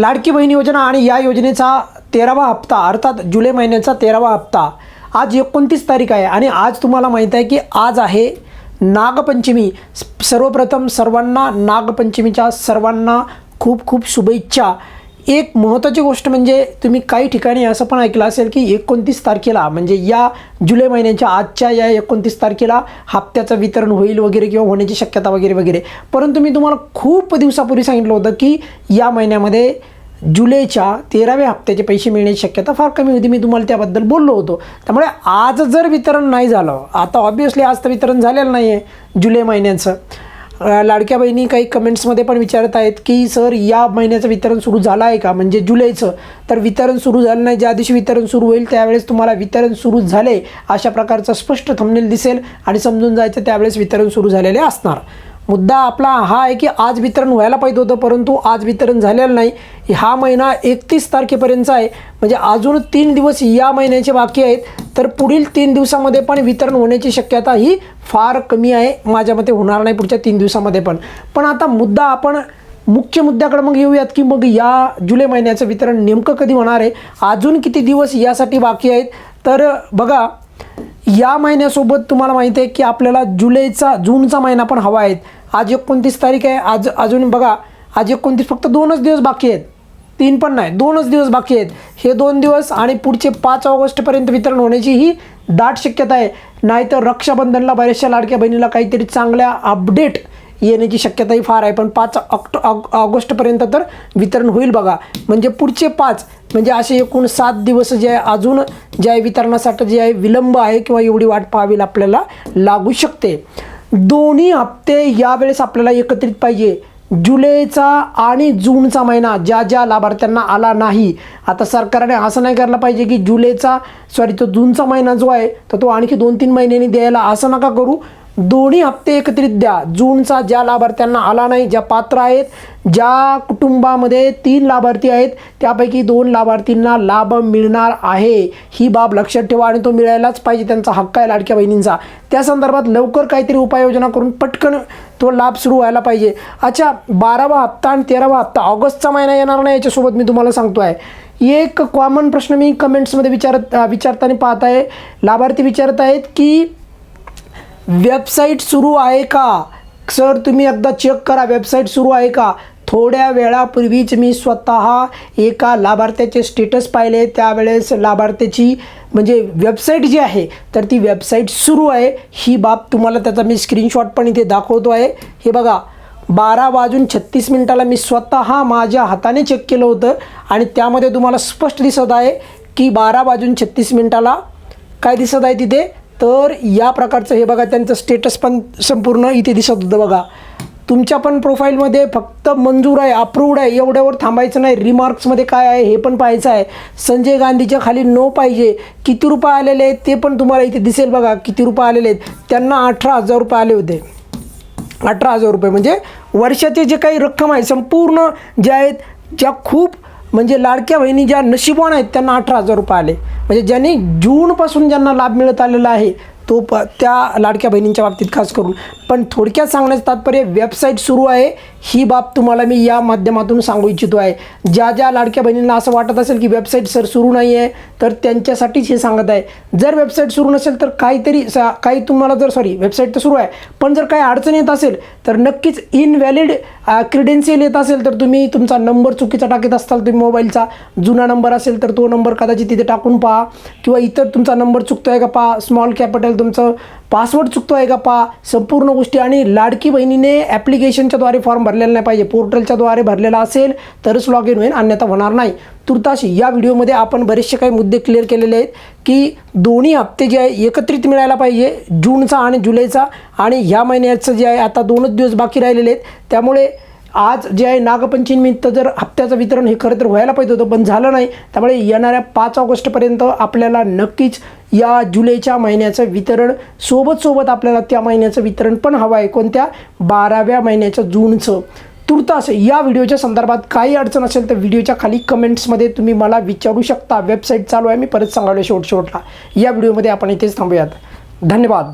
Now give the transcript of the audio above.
लाडकी बहीण योजना आणि या योजनेचा तेरावा हप्ता अर्थात जुलै महिन्याचा तेरावा हप्ता. आज एकोणतीस तारीख आहे आणि आज तुम्हाला माहीत आहे की आज आहे नागपंचमी. सर्वप्रथम सर्वांना नागपंचमीच्या सर्वांना खूप खूप शुभेच्छा. एक महत्त्वाची गोष्ट म्हणजे तुम्ही काही ठिकाणी असं पण ऐकलं असेल की एकोणतीस तारखेला म्हणजे या जुलै महिन्याच्या आजच्या या एकोणतीस तारखेला हप्त्याचं वितरण होईल वगैरे किंवा होण्याची शक्यता वगैरे वगैरे. परंतु मी तुम्हाला खूप दिवसापूर्वी सांगितलं होतं की या महिन्यामध्ये जुलैच्या तेराव्या हप्त्याचे पैसे मिळण्याची शक्यता फार कमी होती. मी तुम्हाला त्याबद्दल बोललो होतो. त्यामुळे आज जर वितरण नाही झालं आता ऑब्विसली आज तर वितरण झालेलं नाही आहे जुलै महिन्याचं. लाडक्या बहिणी काही कमेंट्समध्ये पण विचारत आहेत की सर या महिन्याचं वितरण सुरू झालं आहे का? म्हणजे जुलैचं. तर वितरण सुरू झालं नाही. ज्या दिवशी वितरण सुरू होईल त्यावेळेस तुम्हाला वितरण सुरू झाले अशा प्रकारचं स्पष्ट थंबनेल दिसेल आणि समजून जायचं त्यावेळेस वितरण सुरू झालेले असणार. मुद्दा आपला हा आहे की आज वितरण व्हायला पाहिजे होतं परंतु आज वितरण झालेलं नाही. हा महिना एकतीस तारखेपर्यंतचा आहे. म्हणजे अजून तीन दिवस या महिन्याचे बाकी आहेत. तर पुढील तीन दिवसामध्ये पण वितरण होण्याची शक्यता ही फार कमी आहे. माझ्या मते होणार नाही पुढच्या तीन दिवसामध्ये पण. पण आता मुद्दा आपण मुख्य मुद्द्याकडे मग येऊयात की मग या जुलै महिन्याचं वितरण नेमकं कधी होणार आहे? अजून किती दिवस यासाठी बाकी आहेत? तर बघा या महिन्यासोबत तुम्हाला माहिती आहे की आपल्याला जुलैचा जूनचा महिना पण हवा आहे. आज एकोणतीस तारीख आहे. आज अजून बघा आज एकोणतीस फक्त दोनच दिवस बाकी आहेत. तीन पण नाही दोनच दिवस बाकी आहेत. हे दोन दिवस आणि पुढचे पाच ऑगस्टपर्यंत वितरण होण्याची ही दाट शक्यता आहे. नाहीतर रक्षाबंधनला बऱ्याचशा लाडक्या बहिणीला काहीतरी चांगल्या अपडेट येण्याची शक्यताही फार आहे. पण पाच ऑक्ट ऑगस्टपर्यंत तर वितरण होईल बघा. म्हणजे पुढचे पाच म्हणजे असे एकूण सात दिवस जे आहे अजून जे आहे वितरणासाठी जे आहे विलंब आहे किंवा एवढी वाट पाहावी आपल्याला लागू शकते. दोन्ही हप्ते यावेळेस आपल्याला एकत्रित पाहिजे. जुलैचा आणि जूनचा महिना ज्या ज्या लाभार्थ्यांना आला नाही आता सरकारने असं नाही करायला पाहिजे की जुलैचा सॉरी तो जूनचा महिना जो आहे तर तो आणखी दोन तीन महिन्यांनी द्यायला असं नका करू. दोन्ही हप्ते एकत्रित द्या. जूनचा ज्या लाभार्थ्यांना आला नाही ज्या पात्र आहेत ज्या कुटुंबामध्ये तीन लाभार्थी आहेत त्यापैकी दोन लाभार्थींना लाभ मिळणार आहे. ही बाब लक्षात ठेवा आणि तो मिळायलाच पाहिजे त्यांचा हक्क आहे लाडक्या बहिणींचा. त्या संदर्भात लवकर काहीतरी उपाययोजना करून पटकन तो लाभ सुरू व्हायला पाहिजे. अच्छा बारावा हप्ता आणि तेरावा हप्ता ऑगस्टचा महिना येणार नाही याच्यासोबत मी तुम्हाला सांगतो आहे. एक कॉमन प्रश्न मी कमेंट्समध्ये विचारत विचारताना पाहत आहे. लाभार्थी विचारत आहेत की वेबसाईट सुरू आहे का? सर तुम्ही एकदा चेक करा वेबसाईट सुरू आहे का? थोड्या वेळापूर्वीच मी स्वतः एका लाभार्थ्याचे स्टेटस पाहिले. त्यावेळेस लाभार्थ्याची म्हणजे वेबसाईट जी आहे तर ती वेबसाईट सुरू आहे. ही बाब तुम्हाला त्याचा मी स्क्रीनशॉट पण इथे दाखवतो आहे. हे बघा बारा वाजून छत्तीस मिनिटाला मी स्वतः माझ्या हाताने चेक केलं होतं आणि त्यामध्ये तुम्हाला स्पष्ट दिसत आहे की बारा वाजून छत्तीस मिनिटाला काय दिसत आहे तिथे? तर या प्रकारचं हे बघा त्यांचं स्टेटस पण संपूर्ण इथे दिसत होतं बघा. तुमच्या पण प्रोफाईलमध्ये फक्त मंजूर आहे अप्रूव्ड आहे एवढ्यावर थांबायचं नाही. रिमार्क्समध्ये काय आहे हे पण पाहायचं आहे. संजय गांधीच्या खाली नो पाहिजे. किती रुपये आलेले आहेत ते पण तुम्हाला इथे दिसेल बघा किती रुपये आलेले आहेत. त्यांना अठरा हजार रुपये आले होते. अठरा हजार रुपये. म्हणजे वर्षाचे जे काही रक्कम आहे संपूर्ण ज्या आहेत ज्या खूप म्हणजे लाडक्या बहिणी ज्या नशिबवान आहेत त्यांना अठरा हजार रुपये आले. म्हणजे ज्यांनी जूनपासून ज्यांना लाभ मिळत आलेला आहे तो प त्या लाडक्या बहिणींच्या बाबतीत खास करून. पण थोडक्यात सांगण्याचं तात्पर्य वेबसाईट सुरू आहे. ही बाब तुम्हाला मी या माध्यमातून सांगू इच्छितो आहे. ज्या ज्या लाडक्या बहिणींना असं वाटत असेल की वेबसाईट सर सुरू नाही आहे तर त्यांच्यासाठीच हे सांगत आहे. जर वेबसाईट सुरू नसेल तर काहीतरी सा काही तुम्हाला जर सॉरी वेबसाईट तर सुरू आहे. पण जर काही अडचण येत असेल तर नक्कीच इनव्हॅलिड क्रिडेन्शियल येत असेल तर तुम्ही तुमचा नंबर चुकीचा टाकत असताल तुम्ही मोबाईलचा. जुना नंबर असेल तर तो नंबर कदाचित तिथे टाकून पहा. किंवा इतर तुमचा नंबर चुकतो आहे का पहा. स्मॉल कॅपिटल तुमचं पासवर्ड चुकतो आहे का पहा. संपूर्ण गोष्टी. आणि लाडकी बहिणीने ॲप्लिकेशनच्याद्वारे फॉर्म भरलेला नाही पाहिजे. पोर्टलच्याद्वारे भरलेला असेल तरच लॉग इन होईल अन्यथा होणार नाही. तुर्ताशी या व्हिडिओमध्ये आपण बरेचसे काही मुद्दे क्लिअर केलेले आहेत की दोन्ही हप्ते जे आहे एकत्रित मिळायला पाहिजे जूनचा आणि जुलैचा. आणि ह्या महिन्याचं जे आहे आता दोनच दिवस बाकी राहिलेले आहेत. त्यामुळे आज जे आहे नागपंचमीनिमित्त जर हप्त्याचं वितरण हे खरं तर व्हायला पाहिजे होतं पण झालं नाही. त्यामुळे येणाऱ्या पाच ऑगस्टपर्यंत आपल्याला नक्कीच या जुलैच्या महिन्याचं वितरण सोबत सोबत आपल्याला त्या महिन्याचं वितरण पण हवं आहे. कोणत्या? बाराव्या महिन्याच्या जूनचं. तुर्तास या व्हिडिओच्या संदर्भात काही अडचण असेल तर व्हिडिओच्या खाली कमेंट्समध्ये तुम्ही मला विचारू शकता. वेबसाईट चालू आहे मी परत सांगायला शेवट शेवटला या व्हिडिओमध्ये आपण इथेच थांबूयात. धन्यवाद.